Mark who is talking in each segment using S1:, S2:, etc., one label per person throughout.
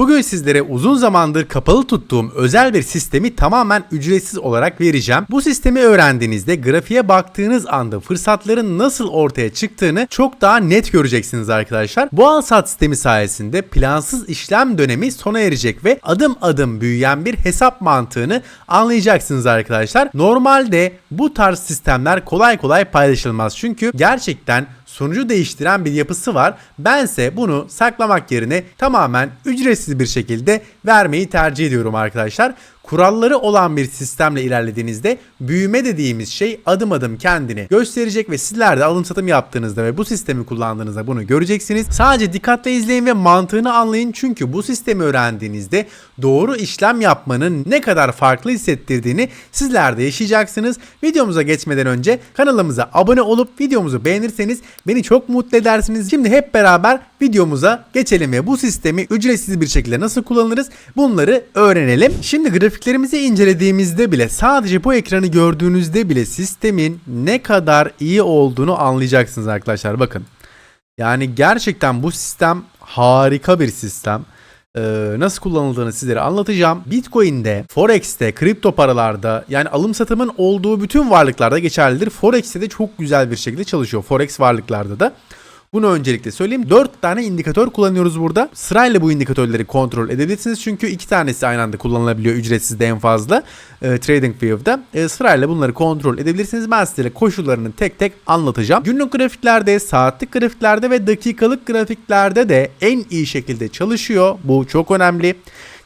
S1: Bugün sizlere uzun zamandır kapalı tuttuğum özel bir sistemi tamamen ücretsiz olarak vereceğim. Bu sistemi öğrendiğinizde grafiğe baktığınız anda fırsatların nasıl ortaya çıktığını çok daha net göreceksiniz arkadaşlar. Bu al sat sistemi sayesinde plansız işlem dönemi sona erecek ve adım adım büyüyen bir hesap mantığını anlayacaksınız arkadaşlar. Normalde bu tarz sistemler kolay kolay paylaşılmaz çünkü gerçekten sonucu değiştiren bir yapısı var. Bense bunu saklamak yerine tamamen ücretsiz bir şekilde vermeyi tercih ediyorum arkadaşlar. Kuralları olan bir sistemle ilerlediğinizde büyüme dediğimiz şey adım adım kendini gösterecek ve sizler de alım satım yaptığınızda ve bu sistemi kullandığınızda bunu göreceksiniz. Sadece dikkatle izleyin ve mantığını anlayın çünkü bu sistemi öğrendiğinizde doğru işlem yapmanın ne kadar farklı hissettirdiğini sizler de yaşayacaksınız. Videomuza geçmeden önce kanalımıza abone olup videomuzu beğenirseniz beni çok mutlu edersiniz. Şimdi hep beraber videomuza geçelim ve bu sistemi ücretsiz bir şekilde nasıl kullanırız bunları öğrenelim. Şimdi grafiklerimizi incelediğimizde bile sadece bu ekranı gördüğünüzde bile sistemin ne kadar iyi olduğunu anlayacaksınız arkadaşlar. Bakın. Yani gerçekten bu sistem harika bir sistem. Ee, nasıl kullanıldığını sizlere anlatacağım. Bitcoin'de, Forex'te, kripto paralarda yani alım satımın olduğu bütün varlıklarda geçerlidir. Forex'te de çok güzel bir şekilde çalışıyor. Forex varlıklarda da. Bunu öncelikle söyleyeyim. 4 tane indikatör kullanıyoruz burada. Sırayla bu indikatörleri kontrol edebilirsiniz. Çünkü iki tanesi aynı anda kullanılabiliyor ücretsiz de en fazla. E, TradingView'da. E, sırayla bunları kontrol edebilirsiniz. Ben size koşullarını tek tek anlatacağım. Günlük grafiklerde, saatlik grafiklerde ve dakikalık grafiklerde de en iyi şekilde çalışıyor. Bu çok önemli.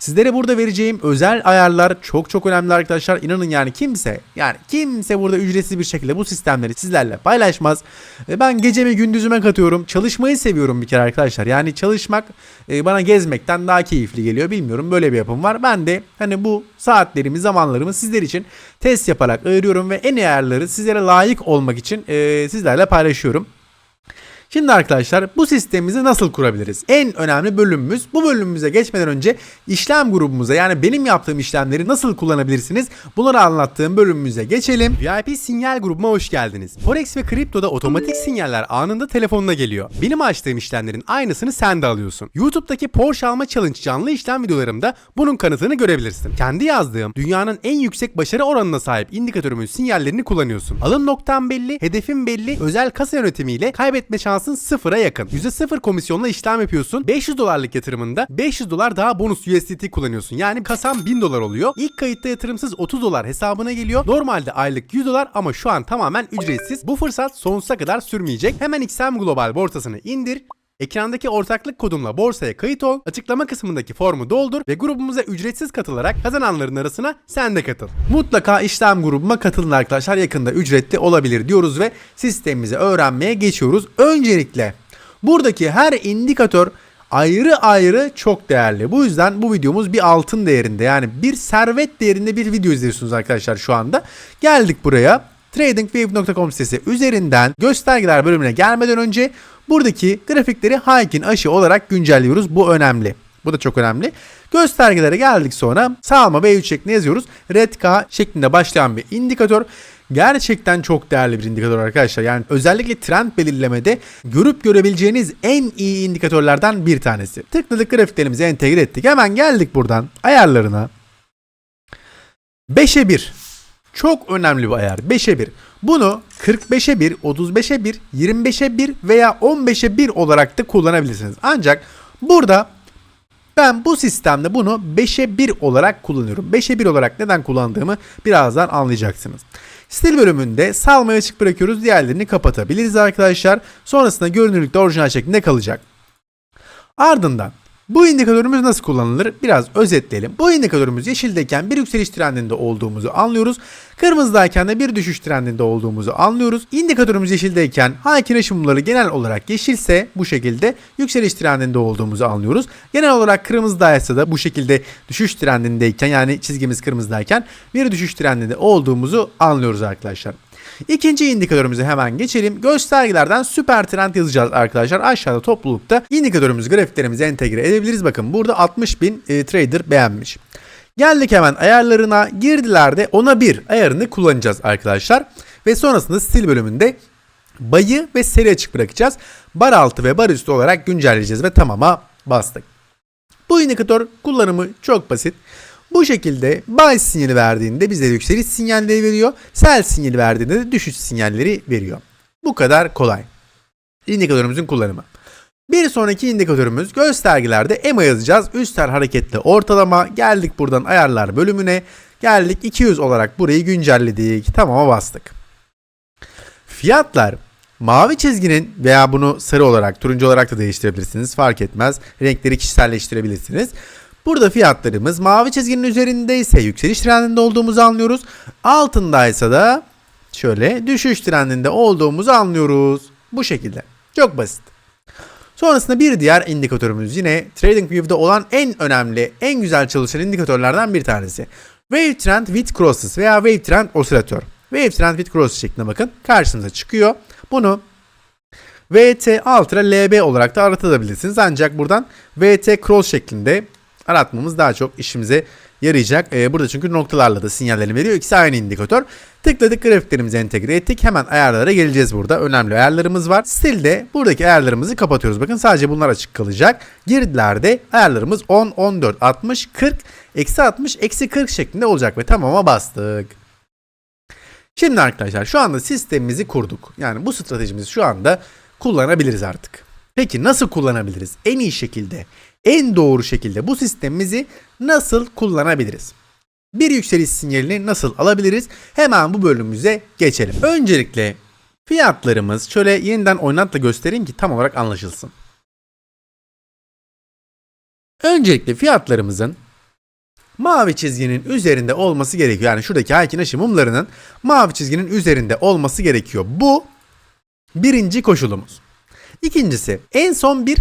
S1: Sizlere burada vereceğim özel ayarlar çok çok önemli arkadaşlar. İnanın yani kimse yani kimse burada ücretsiz bir şekilde bu sistemleri sizlerle paylaşmaz. E, Ben gecemi gündüzüme katıyorum. Çalışmayı seviyorum bir kere arkadaşlar. Yani çalışmak e, bana gezmekten daha keyifli geliyor. Bilmiyorum böyle bir yapım var. Ben de hani bu saatlerimi, zamanlarımı sizler için test yaparak ayırıyorum ve en iyi ayarları sizlere layık olmak için e, sizlerle paylaşıyorum. Şimdi arkadaşlar bu sistemimizi nasıl kurabiliriz? En önemli bölümümüz bu bölümümüze geçmeden önce işlem grubumuza yani benim yaptığım işlemleri nasıl kullanabilirsiniz? Bunları anlattığım bölümümüze geçelim. VIP sinyal grubuma hoş geldiniz. Forex ve kriptoda otomatik sinyaller anında telefonuna geliyor. Benim açtığım işlemlerin aynısını sen de alıyorsun. YouTube'daki Porsche alma challenge canlı işlem videolarımda bunun kanıtını görebilirsin. Kendi yazdığım dünyanın en yüksek başarı oranına sahip indikatörümün sinyallerini kullanıyorsun. Alım noktan belli, hedefin belli, özel kasa yönetimiyle kaybetme şansın sıfıra yakın. %0 komisyonla işlem yapıyorsun. 500 dolarlık yatırımında 500 dolar daha bonus USDT kullanıyorsun. Yani kasan 1000 dolar oluyor. İlk kayıtta yatırımsız 30 dolar hesabına geliyor. Normalde aylık 100 dolar ama şu an tamamen ücretsiz. Bu fırsat sonsuza kadar sürmeyecek. Hemen XM Global borsasını indir. Ekrandaki ortaklık kodumla borsaya kayıt ol, açıklama kısmındaki formu doldur ve grubumuza ücretsiz katılarak kazananların arasına sen de katıl. Mutlaka işlem grubuma katılın arkadaşlar yakında ücretli olabilir diyoruz ve sistemimizi öğrenmeye geçiyoruz. Öncelikle buradaki her indikatör ayrı ayrı çok değerli. Bu yüzden bu videomuz bir altın değerinde yani bir servet değerinde bir video izliyorsunuz arkadaşlar şu anda. Geldik buraya tradingwave.com sitesi üzerinden göstergeler bölümüne gelmeden önce buradaki grafikleri Haykin aşı olarak güncelliyoruz. Bu önemli. Bu da çok önemli. Göstergelere geldik sonra sağlama V3 şeklinde yazıyoruz. Red K şeklinde başlayan bir indikatör. Gerçekten çok değerli bir indikatör arkadaşlar. Yani özellikle trend belirlemede görüp görebileceğiniz en iyi indikatörlerden bir tanesi. Tıkladık grafiklerimizi entegre ettik. Hemen geldik buradan ayarlarına. 5'e 1. Çok önemli bir ayar. 5'e 1. Bunu 45'e 1, 35'e 1, 25'e 1 veya 15'e 1 olarak da kullanabilirsiniz. Ancak burada ben bu sistemde bunu 5'e 1 olarak kullanıyorum. 5'e 1 olarak neden kullandığımı birazdan anlayacaksınız. Stil bölümünde salmayı açık bırakıyoruz. Diğerlerini kapatabiliriz arkadaşlar. Sonrasında görünürlükte orijinal şeklinde kalacak. Ardından bu indikatörümüz nasıl kullanılır? Biraz özetleyelim. Bu indikatörümüz yeşildeyken bir yükseliş trendinde olduğumuzu anlıyoruz. Kırmızıdayken de bir düşüş trendinde olduğumuzu anlıyoruz. İndikatörümüz yeşildeyken Haykin aşımları genel olarak yeşilse bu şekilde yükseliş trendinde olduğumuzu anlıyoruz. Genel olarak kırmızıdaysa da bu şekilde düşüş trendindeyken yani çizgimiz kırmızıdayken bir düşüş trendinde olduğumuzu anlıyoruz arkadaşlar. İkinci indikatörümüze hemen geçelim. Göstergelerden süper trend yazacağız arkadaşlar. Aşağıda toplulukta indikatörümüz grafiklerimizi entegre edebiliriz. Bakın burada 60 bin e, trader beğenmiş. Geldik hemen ayarlarına. Girdilerde ona bir ayarını kullanacağız arkadaşlar. Ve sonrasında stil bölümünde bayı ve seri açık bırakacağız. Bar altı ve bar üstü olarak güncelleyeceğiz ve tamama bastık. Bu indikatör kullanımı çok basit. Bu şekilde buy sinyali verdiğinde bize yükseliş sinyalleri veriyor. Sell sinyali verdiğinde de düşüş sinyalleri veriyor. Bu kadar kolay. İndikatörümüzün kullanımı. Bir sonraki indikatörümüz göstergelerde EMA yazacağız. Üstel hareketli ortalama. Geldik buradan ayarlar bölümüne. Geldik 200 olarak burayı güncelledik. Tamama bastık. Fiyatlar mavi çizginin veya bunu sarı olarak turuncu olarak da değiştirebilirsiniz. Fark etmez. Renkleri kişiselleştirebilirsiniz. Burada fiyatlarımız mavi çizginin üzerindeyse yükseliş trendinde olduğumuzu anlıyoruz. Altındaysa da şöyle düşüş trendinde olduğumuzu anlıyoruz. Bu şekilde. Çok basit. Sonrasında bir diğer indikatörümüz yine TradingView'da olan en önemli, en güzel çalışan indikatörlerden bir tanesi. Wave Trend with Crosses veya Wave Trend Osilatör. Wave Trend with Crosses şeklinde bakın karşınıza çıkıyor. Bunu VT Ultra LB olarak da aratabilirsiniz. Ancak buradan VT Cross şeklinde aratmamız daha çok işimize yarayacak. Ee, burada çünkü noktalarla da sinyallerini veriyor. İkisi aynı indikatör. Tıkladık grafiklerimizi entegre ettik. Hemen ayarlara geleceğiz burada. Önemli ayarlarımız var. Stilde buradaki ayarlarımızı kapatıyoruz. Bakın sadece bunlar açık kalacak. Girdilerde ayarlarımız 10, 14, 60, 40, eksi 60, eksi 40 şeklinde olacak ve tamama bastık. Şimdi arkadaşlar şu anda sistemimizi kurduk. Yani bu stratejimizi şu anda kullanabiliriz artık. Peki nasıl kullanabiliriz? En iyi şekilde, en doğru şekilde bu sistemimizi nasıl kullanabiliriz? Bir yükseliş sinyalini nasıl alabiliriz? Hemen bu bölümümüze geçelim. Öncelikle fiyatlarımız şöyle yeniden oynatla göstereyim ki tam olarak anlaşılsın. Öncelikle fiyatlarımızın mavi çizginin üzerinde olması gerekiyor. Yani şuradaki Haykin mumlarının mavi çizginin üzerinde olması gerekiyor. Bu birinci koşulumuz. İkincisi en son bir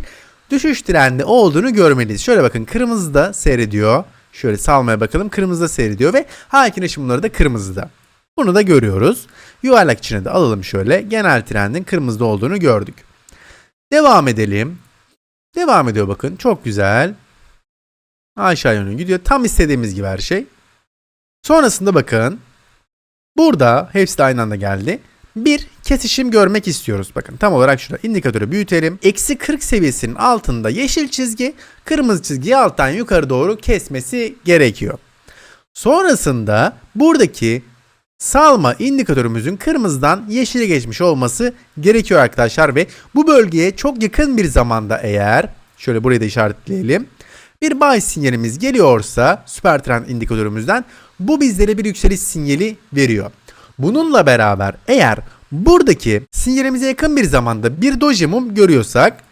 S1: düşüş trendi olduğunu görmeliyiz. Şöyle bakın kırmızıda seyrediyor. Şöyle salmaya bakalım kırmızıda seyrediyor ve Haykin ışımları da kırmızıda. Bunu da görüyoruz. Yuvarlak içine de alalım şöyle. Genel trendin kırmızıda olduğunu gördük. Devam edelim. Devam ediyor bakın. Çok güzel. Aşağı yönlü gidiyor. Tam istediğimiz gibi her şey. Sonrasında bakın. Burada hepsi de aynı anda geldi. Bir kesişim görmek istiyoruz. Bakın tam olarak şurada indikatörü büyütelim. Eksi 40 seviyesinin altında yeşil çizgi kırmızı çizgiyi alttan yukarı doğru kesmesi gerekiyor. Sonrasında buradaki salma indikatörümüzün kırmızıdan yeşile geçmiş olması gerekiyor arkadaşlar ve bu bölgeye çok yakın bir zamanda eğer şöyle burayı da işaretleyelim. Bir buy sinyalimiz geliyorsa süper trend indikatörümüzden bu bizlere bir yükseliş sinyali veriyor. Bununla beraber eğer buradaki sinyalimize yakın bir zamanda bir doji mum görüyorsak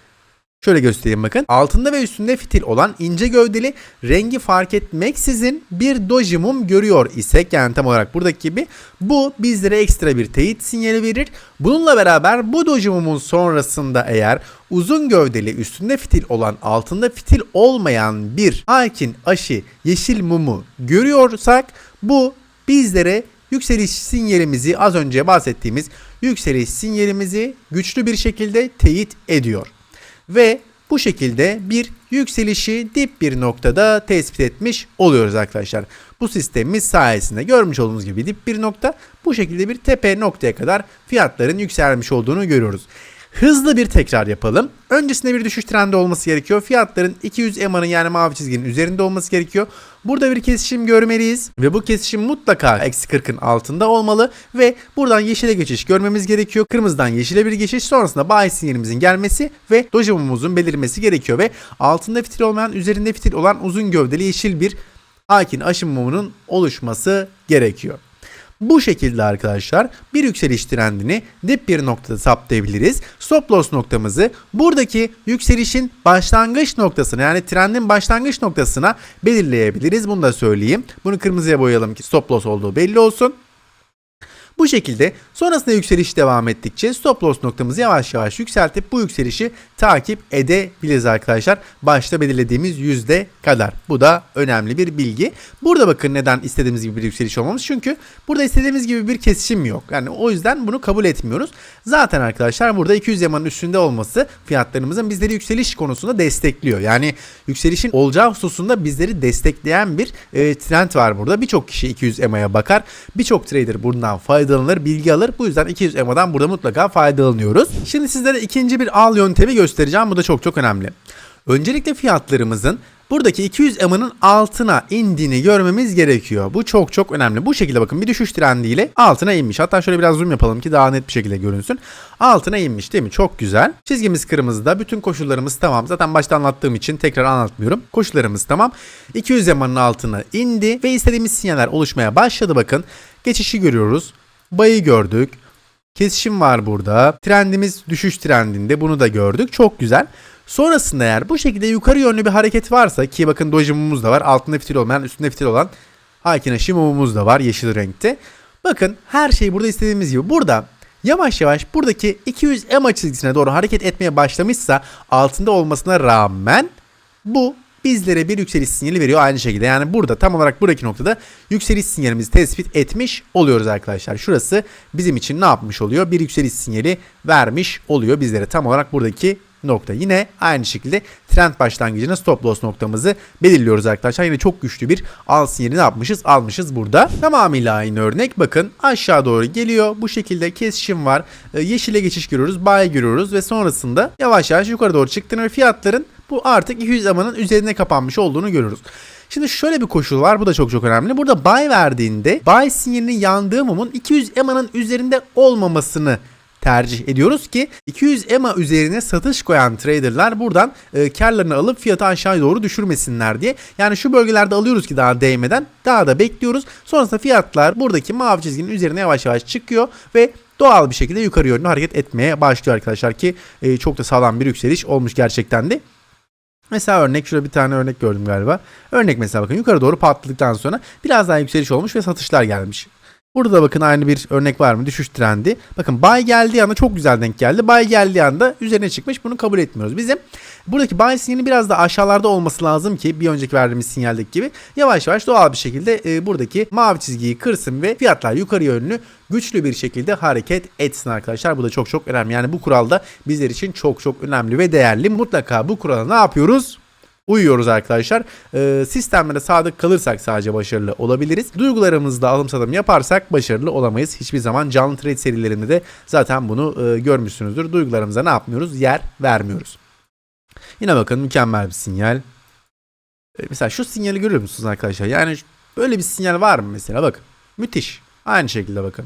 S1: Şöyle göstereyim bakın. Altında ve üstünde fitil olan ince gövdeli rengi fark etmeksizin bir doji mum görüyor isek yani tam olarak buradaki gibi bu bizlere ekstra bir teyit sinyali verir. Bununla beraber bu doji mumun sonrasında eğer uzun gövdeli üstünde fitil olan altında fitil olmayan bir Aykin aşı yeşil mumu görüyorsak bu bizlere yükseliş sinyalimizi az önce bahsettiğimiz yükseliş sinyalimizi güçlü bir şekilde teyit ediyor. Ve bu şekilde bir yükselişi dip bir noktada tespit etmiş oluyoruz arkadaşlar. Bu sistemimiz sayesinde görmüş olduğunuz gibi dip bir nokta bu şekilde bir tepe noktaya kadar fiyatların yükselmiş olduğunu görüyoruz. Hızlı bir tekrar yapalım. Öncesinde bir düşüş trendi olması gerekiyor. Fiyatların 200 EMA'nın yani mavi çizginin üzerinde olması gerekiyor. Burada bir kesişim görmeliyiz. Ve bu kesişim mutlaka eksi 40'ın altında olmalı. Ve buradan yeşile geçiş görmemiz gerekiyor. Kırmızıdan yeşile bir geçiş. Sonrasında buy sinyalimizin gelmesi ve dojumumuzun belirmesi gerekiyor. Ve altında fitil olmayan üzerinde fitil olan uzun gövdeli yeşil bir hakin aşım mumunun oluşması gerekiyor. Bu şekilde arkadaşlar bir yükseliş trendini dip bir noktada saptayabiliriz. Stop loss noktamızı buradaki yükselişin başlangıç noktasına yani trendin başlangıç noktasına belirleyebiliriz. Bunu da söyleyeyim. Bunu kırmızıya boyayalım ki stop loss olduğu belli olsun. Bu şekilde sonrasında yükseliş devam ettikçe stop loss noktamızı yavaş yavaş yükseltip bu yükselişi takip edebiliriz arkadaşlar. Başta belirlediğimiz yüzde kadar. Bu da önemli bir bilgi. Burada bakın neden istediğimiz gibi bir yükseliş olmamış. Çünkü burada istediğimiz gibi bir kesişim yok. Yani o yüzden bunu kabul etmiyoruz. Zaten arkadaşlar burada 200 yamanın üstünde olması fiyatlarımızın bizleri yükseliş konusunda destekliyor. Yani yükselişin olacağı hususunda bizleri destekleyen bir e, trend var burada. Birçok kişi 200 EMA'ya bakar. Birçok trader bundan faydalanır, bilgi alır. Bu yüzden 200 EMA'dan burada mutlaka faydalanıyoruz. Şimdi sizlere ikinci bir al yöntemi göstereceğim. Bu da çok çok önemli. Öncelikle fiyatlarımızın buradaki 200 EMA'nın altına indiğini görmemiz gerekiyor. Bu çok çok önemli. Bu şekilde bakın bir düşüş trendiyle altına inmiş. Hatta şöyle biraz zoom yapalım ki daha net bir şekilde görünsün. Altına inmiş değil mi? Çok güzel. Çizgimiz kırmızıda. Bütün koşullarımız tamam. Zaten başta anlattığım için tekrar anlatmıyorum. Koşullarımız tamam. 200 EMA'nın altına indi ve istediğimiz sinyaller oluşmaya başladı bakın. Geçişi görüyoruz. Bayı gördük. Kesişim var burada. Trendimiz düşüş trendinde. Bunu da gördük. Çok güzel. Sonrasında eğer bu şekilde yukarı yönlü bir hareket varsa ki bakın dojimumuz da var. Altında fitil olmayan üstünde fitil olan Hakina Shimomumuz da var yeşil renkte. Bakın her şey burada istediğimiz gibi. Burada yavaş yavaş buradaki 200 EMA çizgisine doğru hareket etmeye başlamışsa altında olmasına rağmen bu bizlere bir yükseliş sinyali veriyor aynı şekilde. Yani burada tam olarak buradaki noktada yükseliş sinyalimizi tespit etmiş oluyoruz arkadaşlar. Şurası bizim için ne yapmış oluyor? Bir yükseliş sinyali vermiş oluyor bizlere. Tam olarak buradaki nokta. Yine aynı şekilde trend başlangıcına stop loss noktamızı belirliyoruz arkadaşlar. Yine çok güçlü bir al sinyali ne yapmışız? Almışız burada. Tamamıyla aynı örnek. Bakın aşağı doğru geliyor. Bu şekilde kesişim var. Ee, yeşile geçiş görüyoruz. Buy görüyoruz ve sonrasında yavaş yavaş yukarı doğru çıktığını ve fiyatların bu artık 200 amanın üzerine kapanmış olduğunu görüyoruz. Şimdi şöyle bir koşul var. Bu da çok çok önemli. Burada buy verdiğinde buy sinyalinin yandığı mumun 200 EMA'nın üzerinde olmamasını tercih ediyoruz ki 200 EMA üzerine satış koyan traderlar buradan e, karlarını alıp fiyatı aşağı doğru düşürmesinler diye. Yani şu bölgelerde alıyoruz ki daha değmeden daha da bekliyoruz. Sonrasında fiyatlar buradaki mavi çizginin üzerine yavaş yavaş çıkıyor ve doğal bir şekilde yukarı yönlü hareket etmeye başlıyor arkadaşlar ki e, çok da sağlam bir yükseliş olmuş gerçekten de. Mesela örnek şurada bir tane örnek gördüm galiba. Örnek mesela bakın yukarı doğru patladıktan sonra biraz daha yükseliş olmuş ve satışlar gelmiş. Burada da bakın aynı bir örnek var mı? Düşüş trendi. Bakın buy geldiği anda çok güzel denk geldi. Buy geldiği anda üzerine çıkmış. Bunu kabul etmiyoruz. Bizim buradaki buy sinyali biraz da aşağılarda olması lazım ki bir önceki verdiğimiz sinyaldeki gibi yavaş yavaş doğal bir şekilde e, buradaki mavi çizgiyi kırsın ve fiyatlar yukarı yönlü güçlü bir şekilde hareket etsin arkadaşlar. Bu da çok çok önemli. Yani bu kuralda bizler için çok çok önemli ve değerli. Mutlaka bu kurala ne yapıyoruz? Uyuyoruz arkadaşlar. Ee, sistemlere sadık kalırsak sadece başarılı olabiliriz. Duygularımızda alım satım yaparsak başarılı olamayız. Hiçbir zaman canlı trade serilerinde de zaten bunu e, görmüşsünüzdür. Duygularımıza ne yapmıyoruz? Yer vermiyoruz. Yine bakın mükemmel bir sinyal. Ee, mesela şu sinyali görüyor musunuz arkadaşlar? Yani böyle bir sinyal var mı mesela? Bakın. Müthiş. Aynı şekilde bakın.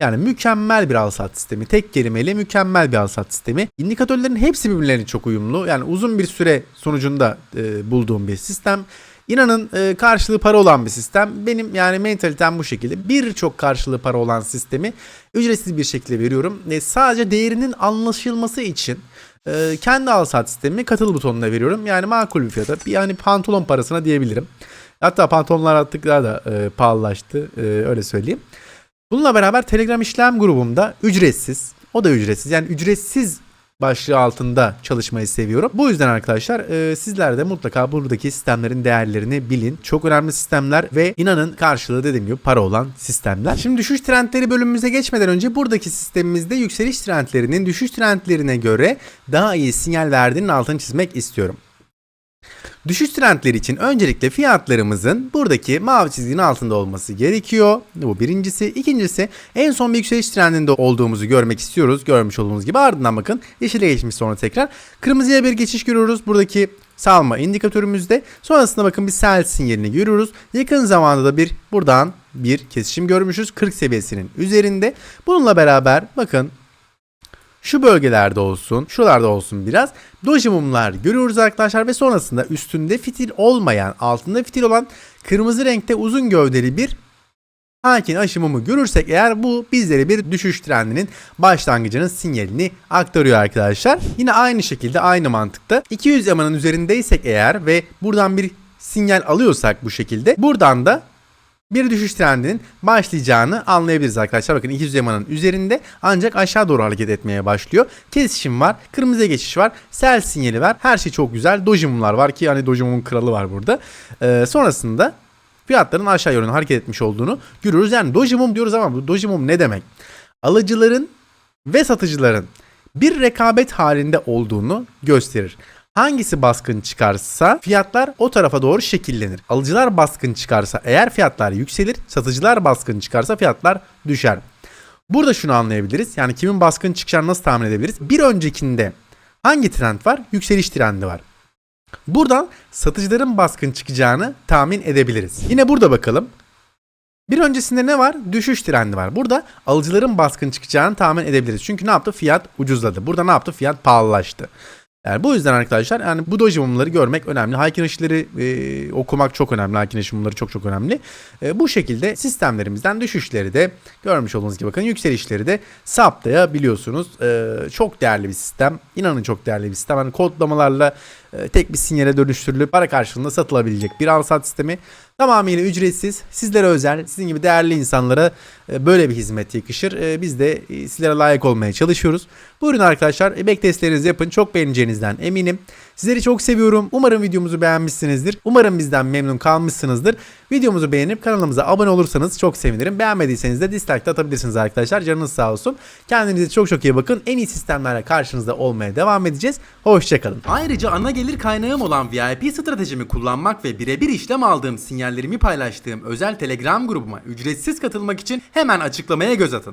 S1: Yani mükemmel bir alsat sistemi. Tek kelimeyle mükemmel bir alsat sistemi. İndikatörlerin hepsi birbirlerine çok uyumlu. Yani uzun bir süre sonucunda e, bulduğum bir sistem. İnanın e, karşılığı para olan bir sistem. Benim yani mentalitem bu şekilde. Birçok karşılığı para olan sistemi ücretsiz bir şekilde veriyorum. E, sadece değerinin anlaşılması için e, kendi alsat sistemimi katıl butonuna veriyorum. Yani makul bir fiyata. Yani pantolon parasına diyebilirim. Hatta pantolonlar artık daha da e, pahalılaştı. E, öyle söyleyeyim. Bununla beraber Telegram işlem grubumda ücretsiz. O da ücretsiz. Yani ücretsiz başlığı altında çalışmayı seviyorum. Bu yüzden arkadaşlar e, sizler de mutlaka buradaki sistemlerin değerlerini bilin. Çok önemli sistemler ve inanın karşılığı dediğim gibi para olan sistemler. Şimdi düşüş trendleri bölümümüze geçmeden önce buradaki sistemimizde yükseliş trendlerinin düşüş trendlerine göre daha iyi sinyal verdiğinin altını çizmek istiyorum. Düşüş trendleri için öncelikle fiyatlarımızın buradaki mavi çizginin altında olması gerekiyor. Bu birincisi. İkincisi en son bir yükseliş trendinde olduğumuzu görmek istiyoruz. Görmüş olduğunuz gibi ardından bakın yeşile geçmiş sonra tekrar. Kırmızıya bir geçiş görüyoruz. Buradaki salma indikatörümüzde. Sonrasında bakın bir sell sinyalini görüyoruz. Yakın zamanda da bir buradan bir kesişim görmüşüz 40 seviyesinin üzerinde. Bununla beraber bakın şu bölgelerde olsun, şuralarda olsun biraz doji mumlar görüyoruz arkadaşlar ve sonrasında üstünde fitil olmayan, altında fitil olan kırmızı renkte uzun gövdeli bir Hakin aşımımı görürsek eğer bu bizlere bir düşüş trendinin başlangıcının sinyalini aktarıyor arkadaşlar. Yine aynı şekilde aynı mantıkta 200 yamanın üzerindeysek eğer ve buradan bir sinyal alıyorsak bu şekilde buradan da bir düşüş trendinin başlayacağını anlayabiliriz arkadaşlar. Bakın 200 yamanın üzerinde ancak aşağı doğru hareket etmeye başlıyor. Kesişim var. Kırmızıya geçiş var. Sell sinyali var. Her şey çok güzel. Dojimumlar var ki hani Dojimum'un kralı var burada. Ee, sonrasında fiyatların aşağı yönlü hareket etmiş olduğunu görüyoruz. Yani Dojimum diyoruz ama bu Dojimum ne demek? Alıcıların ve satıcıların bir rekabet halinde olduğunu gösterir. Hangisi baskın çıkarsa fiyatlar o tarafa doğru şekillenir. Alıcılar baskın çıkarsa eğer fiyatlar yükselir, satıcılar baskın çıkarsa fiyatlar düşer. Burada şunu anlayabiliriz. Yani kimin baskın çıkacağını nasıl tahmin edebiliriz? Bir öncekinde hangi trend var? Yükseliş trendi var. Buradan satıcıların baskın çıkacağını tahmin edebiliriz. Yine burada bakalım. Bir öncesinde ne var? Düşüş trendi var. Burada alıcıların baskın çıkacağını tahmin edebiliriz. Çünkü ne yaptı? Fiyat ucuzladı. Burada ne yaptı? Fiyat pahalılaştı. Yani bu yüzden arkadaşlar yani bu doji mumları görmek önemli. Haykin ışıkları e, okumak çok önemli. Haykin ışık mumları çok çok önemli. E, bu şekilde sistemlerimizden düşüşleri de görmüş olduğunuz gibi bakın yükselişleri de saptayabiliyorsunuz. E, çok değerli bir sistem. İnanın çok değerli bir sistem. Hani kodlamalarla e, tek bir sinyale dönüştürülüp para karşılığında satılabilecek bir al sat sistemi. Tamamıyla ücretsiz, sizlere özel, sizin gibi değerli insanlara e, böyle bir hizmet yakışır. E, Biz de e, sizlere layık olmaya çalışıyoruz. Buyurun arkadaşlar, e, backtestlerinizi yapın. Çok beğeneceğinizden eminim. Sizleri çok seviyorum. Umarım videomuzu beğenmişsinizdir. Umarım bizden memnun kalmışsınızdır. Videomuzu beğenip kanalımıza abone olursanız çok sevinirim. Beğenmediyseniz de dislike atabilirsiniz arkadaşlar. Canınız sağ olsun. Kendinize çok çok iyi bakın. En iyi sistemlerle karşınızda olmaya devam edeceğiz. Hoşçakalın. Ayrıca ana gelir kaynağım olan VIP stratejimi kullanmak ve birebir işlem aldığım sinyallerimi paylaştığım özel Telegram grubuma ücretsiz katılmak için hemen açıklamaya göz atın.